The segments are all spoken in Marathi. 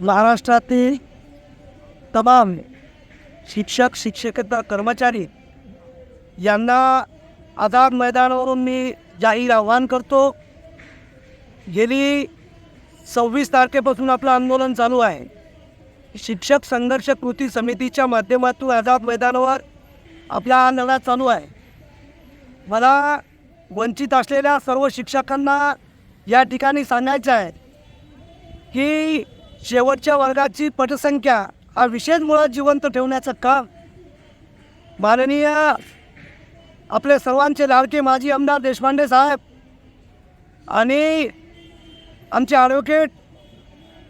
महाराष्ट्रातील तमाम शिक्षक शिक्षकेतर कर्मचारी यांना आझाद मैदानावरून मी जाहीर आव्हान करतो. गेली सव्वीस तारखेपासून आपलं आंदोलन चालू आहे. शिक्षक संघर्ष कृती समितीच्या माध्यमातून आझाद मैदानावर आपला हा लढा चालू आहे. मला वंचित असलेल्या सर्व शिक्षकांना या ठिकाणी सांगायचं आहे की शेवटच्या वर्गाची पटसंख्या. हा विशेष मुळात जिवंत ठेवण्याचं काम. माननीय आपले सर्वांचे लाडके माजी आमदार देशपांडे साहेब आणि आमचे ॲडव्होकेट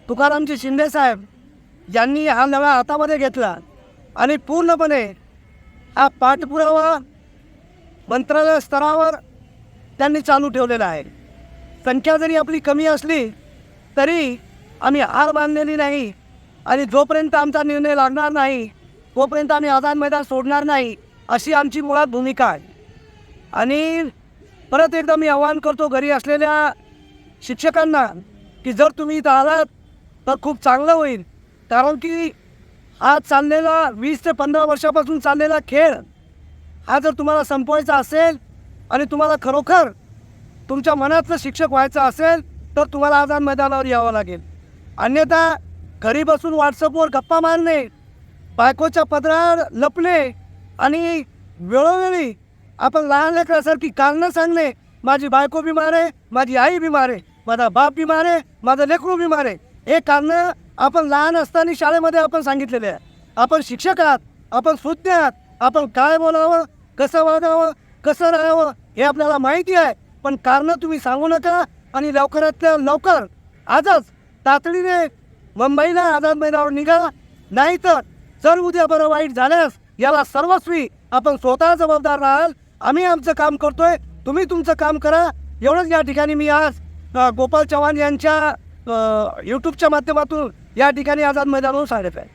तुकारामजी शिंदे साहेब यांनी हा नव्या हातामध्ये घेतला आणि पूर्णपणे हा पाठपुरावा मंत्रालय स्तरावर त्यांनी चालू ठेवलेला आहे. संख्या जरी आपली कमी असली तरी आम्ही हार बांधलेली नाही. आणि जोपर्यंत आमचा निर्णय लागणार नाही तोपर्यंत आम्ही आझाद मैदान सोडणार नाही अशी आमची मुळात भूमिका आहे. आणि परत एकदा मी आवाहन करतो घरी असलेल्या शिक्षकांना की जर तुम्ही इथं आलात तर खूप चांगलं होईल. कारण की आज चाललेला वीस ते पंधरा वर्षापासून चाललेला खेळ हा जर तुम्हाला संपवायचा असेल आणि तुम्हाला खरोखर तुमच्या मनातलं शिक्षक व्हायचं असेल तर तुम्हाला आझाद मैदानावर यावं लागेल. अन्यथा घरी बसून व्हॉट्सअपवर गप्पा मारणे बायकोच्या पदरावर लपणे आणि वेळोवेळी आपण लहान लेकरासारखी कारणं सांगणे माझी बायको बिमार आहे माझी आई बिमार आहे माझा बाप बिमार आहे माझं लेकरू बिमार आहे हे कारणं आपण लहान असताना शाळेमध्ये आपण सांगितलेले आहे. आपण शिक्षक आहात आपण सुज्ञ आहात आपण काय बोलावं कसं वागावं कसं राहावं हे आपल्याला माहिती आहे पण कारणं तुम्ही सांगू नका आणि लवकरातल्या लवकर आजच तातडीने मुंबईला आझाद मैदानावर निघा. नाहीतर जर उद्या बरं वाईट झाल्यास याला सर्वस्वी आपण स्वतः जबाबदार राहाल. आम्ही आमचं काम करतोय. तुम्ही तुमचं काम करा. एवढंच या ठिकाणी मी आज गोपाल चव्हाण यांच्या यूट्यूबच्या माध्यमातून या ठिकाणी आझाद मैदानावर सांगत आहे.